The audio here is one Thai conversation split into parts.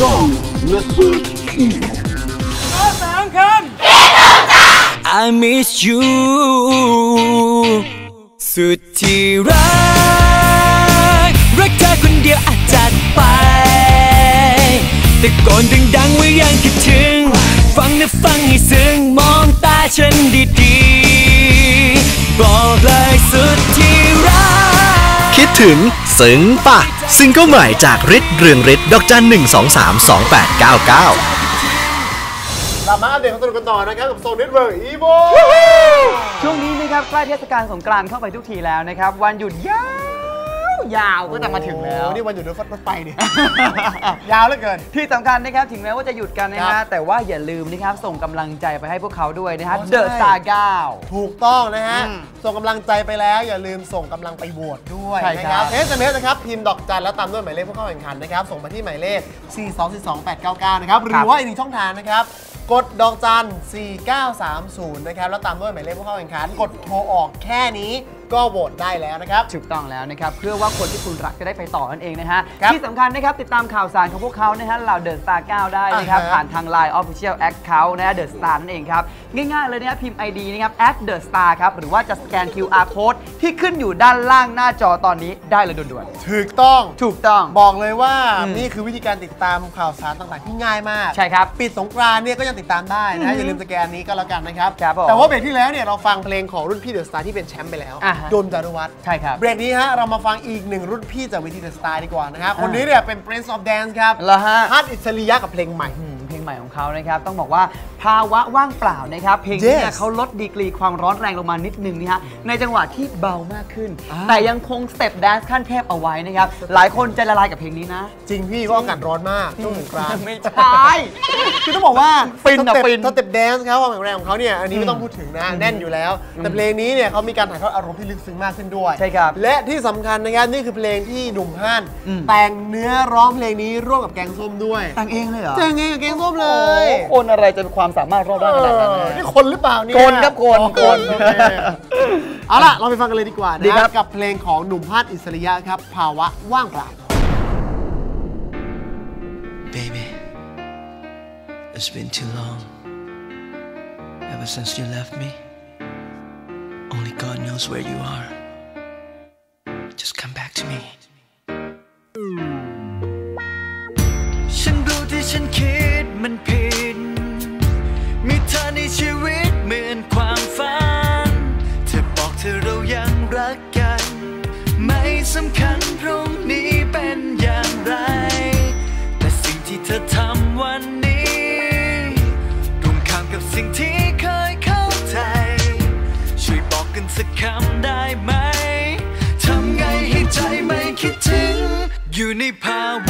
ซ่อนและสืบอีก I miss you สุดที่รัก รักเธอคนเดียวอาจจัดไป แต่ก่อนดังๆว่ายังคิดถึง ฟังนะฟังให้ซึ้งมองตาฉันดีๆ บอกเลยสุดที่รัก คิดถึง ซึ้งป่ะ ซิงเกิลใหม่จากฤทธิ์เรืองฤทธิ์ดอกจันหนึ่งสองสามสองแปดเก้าเก้ากลับมาอัปเดตความสนุกกันต่อนะครับกับโซนเน็ตเวิร์กอีโวช่วงนี้นะครับใกล้เทศกาลสงกรานต์เข้าไปทุกทีแล้วนะครับ วันหยุดยาว ยาวก็จะมาถึงแล้ว นี่วันหยุดรถรถไฟเนี่ย ยาวเหลือเกิน ที่สำคัญนะครับ ถึงแม้ว่าจะหยุดกันนะครัฮะบ แต่ว่าอย่าลืมนะครับ ส่งกำลังใจไปให้พวกเขาด้วยนะฮะอ๋อใช่เดอะสตาร์เก้า ถูกต้องนะฮะ อืมส่งกำลังใจไปแล้ว อย่าลืมส่งกำลังไปโหวตด้วยใช่นะคครัรับบ เอสเอ็มเอสนะครับ พิมพ์ดอกจันแล้วตามด้วยหมายเลขผู้เข้าแข่งขันนะครับ ส่งมาที่หมายเลข 4 2 4 2 8 9 9 นะครับ หรือว่าอีกหนึ่งช่องทางนะครับ กดดอกจัน 4930 นะครับ แล้วตามด้วยหมายเลขผู้เข้าแข่งขัน กดโทรออกแค่นี้ ก็โหวตได้แล้วนะครับ ถูกต้องแล้วนะครับเพื่อว่าคนที่คุณรักจะได้ไปต่อนั่นเองนะฮะ ครับที่สำคัญนะครับ ติดตามข่าวสารของพวกเขานะฮะเหล่าเดอะสตาร์เได้นะครับ อ่าฮะ ผ่านทาง Line Official Account นะฮะเดอะสตาร์นั่นเองครับ ง่ายๆเลยนะครับพิมพ์ ID นะครับ @the star ครับ หรือว่าจะสแกน QR code ที่ขึ้นอยู่ด้านล่างหน้าจอตอนนี้ได้เลยด่วนถูกต้อง ๆถูกต้อง บอกเลยว่าอืม นี่คือวิธีการติดตามข่าวสารต่างๆที่ง่ายมาก ใช่ครับ ปิดสงกรานต์เนี่ยก็ยังติดตามได้นะฮะอย่าลืมสแกนนี้ก็แล้วกันนะครับ ครับผมแต่ว่าเบรกที่แล้วเนี่ยเราฟังเพลงของรุ่นพี่เดอะสตาร์ที่เป็นแชมป์ไปแล้ว อ่าฮะโดมจารุวัฒน์ใช่ครับ เบรกนี้ฮะเรามาฟังอีกหนึ่งรุ่นพี่จากเวทีเดอะสตาร์ดีกว่านะครับคนนี้เนี่ยเป็น Prince of Dance ครับเหรอฮะฮัตอิสริยะกับเพลงใหม่อื มเพลงใหม่ของเขานะครับต้องบอกว่าภาวะว่างเปล่านะครับเพลงนี้เนี่ย Yes เขาลดดีกรีความร้อนแรงลงมานิดนึงนะฮะในจังหวะที่เบามากขึ้น อ่า แต่ยังคงสเต็ปแดนซ์ขั้นเทพเอาไว้นะครับหลายคนจะละลายกับเพลงนี้นะ จริงพี่ก็อากาศร้อนมากช่วงสงกรานต์ไม่ใช่คือต้องบอกว่าฟินอะสเต็ปฟิน สเต็ปแดนซ์ครับความแข็งแรงของเขาเนี่ยอันนี้ไม่ต้องพูดถึงนะแน่นอยู่แล้ว แต่เพลงนี้เนี่ยเขามีการถ่ายทอดอารมณ์ที่ลึกซึ้งมากขึ้นด้วย ใช่ครับ และที่สำคัญนะครับนี่คือเพลงที่หนุ่มฮั่นอืมแต่งเนื้อร้องเพลงนี้ร่วมกับแกงส้มด้วย แต่งเองเลยเหรอแต่งเองกับแกงส้มเลยโอ้คนอะไรจะมีความสามารถรอบด้านขนาดนั้นเออนะนี่คนหรือเปล่าเนี่ยคนครับคนโอเคนโอเคเอาล่ะ เราไปฟังกันเลยดีกว่าดีครันะบกับเพลงของหนุ่มฮั่นอิสริยะครับ ภาวะว่างเปล่า Baby, it's been too long. Ever since you left me, only God knows where you are. Just come back to me. ไม่สำคัญพรุ่งนี้เป็นอย่างไร แต่สิ่งที่เธอทำวันนี้ตรงข้ามกับสิ่งที่เคยเข้าใจ ช่วยบอกกันสักคำได้ไหม ทำไงให้ใจไม่คิดถึง อยู่ในภาวะ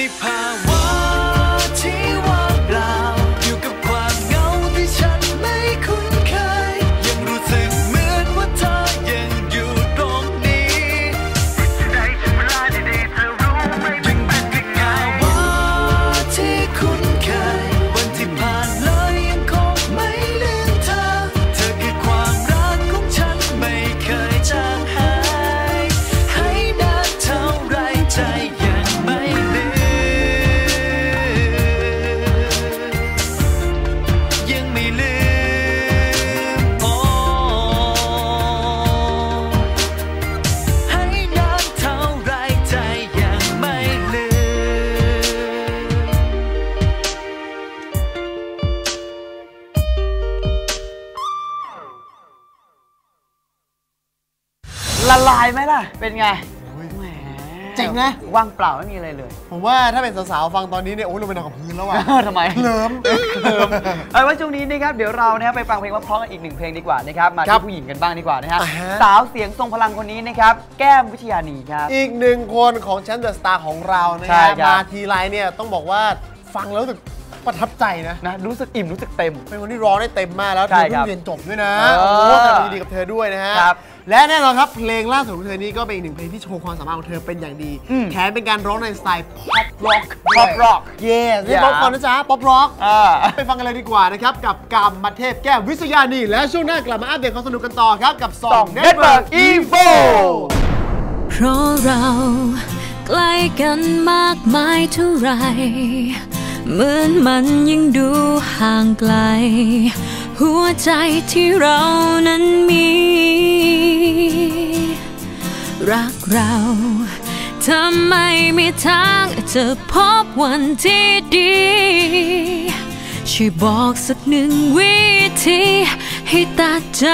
อยู่ในภาว เป็นไงแหมเจ๋งนะ ว่างเปล่าไม่มีอะไรเลย ผมว่าถ้าเป็นสาวๆฟังตอนนี้เนี่ย โอ้ยลงไปนอนกับพื้นแล้วอะ ทำไมเคลิ้มเคิมเอาไว้ช่วงนี้นะครับ เดี๋ยวเรานะครับไปฟังเพลงเพราะๆกันอีกหนึ่งเพลงดีกว่านะครับ มาครัที่บผู้หญิงกันบ้างดีกว่านะฮะอ่าฮะ สาวเสียงทรงพลังคนนี้นะครับ แก้มวิทยานีครับ อีกหนึ่งคนของแชมป์เดอะสตาร์ของเรานะใช่ฮะครับมาทีไรเนี่ยต้องบอกว่าฟังแล้วรู้สึกประทับใจนะนะ รู้สึกอิ่มรู้สึกเต็ม เป็นคนที่ร้องได้เต็มมากแล้วเธใช่อครัเพิ่บงเรียนจบด้วยนะเออโอ้โหแต่ดีๆกับเธอด้วยนะฮะครับ และแน่นอนครับเพลงล่าสุดของเธอนี้ก็เป็นอีกหนึ่งเพลงที่โชว์ความสามารถของเธอเป็นอย่างดีอืม แถมเป็นการร้องในสไตล์ pop rock Pop rock เย้ไม่อย่าป๊อปคอร์นนะจ๊ะ pop rock อ่า ไปฟังกันเลยดีกว่านะครับ กับกามมาเทพแก้ววิศยานีและช่วงหน้ากลับมาอัปเดตความสนุกกันต่อครับ กับสสอองง Network Network Evo เพราะเราใกล้กันมากมายเท่าไหรเหมือนมันยังดูห่างไกล หัวใจที่เรานั้นมี รักเราทำไมมีทางจะพบวันที่ดี ช่วยบอกสักหนึ่งวิธีให้ตัดใจ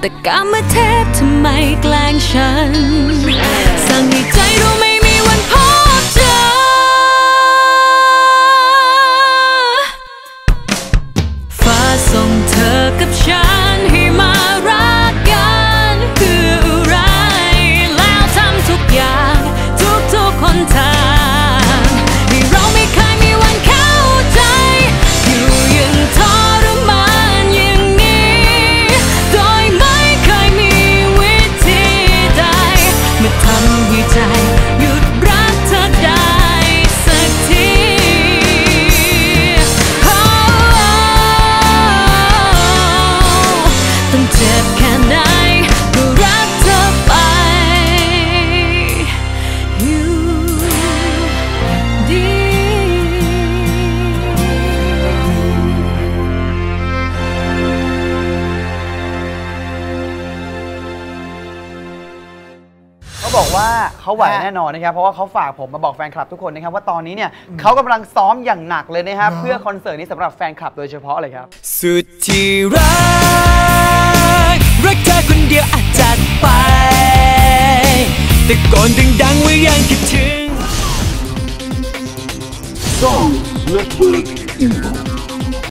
แต่กรรมเทพทำไมแกล้งฉัน เขาไหวฮะแน่นอนนะครับ เพราะว่าเขาฝากผมมาบอกแฟนคลับทุกคนนะครับว่าตอนนี้เนี่ยเขากำลังซ้อมอย่างหนักเลยนะครับเพื่อคอนเสิร์ตนี้สำหรับแฟนคลับโดยเฉพาะเลยครับ สุดที่รักรักเธเดียวอาจจัดไปแต่ก่อนดังๆว่ายังคิดถึง Sound Network Info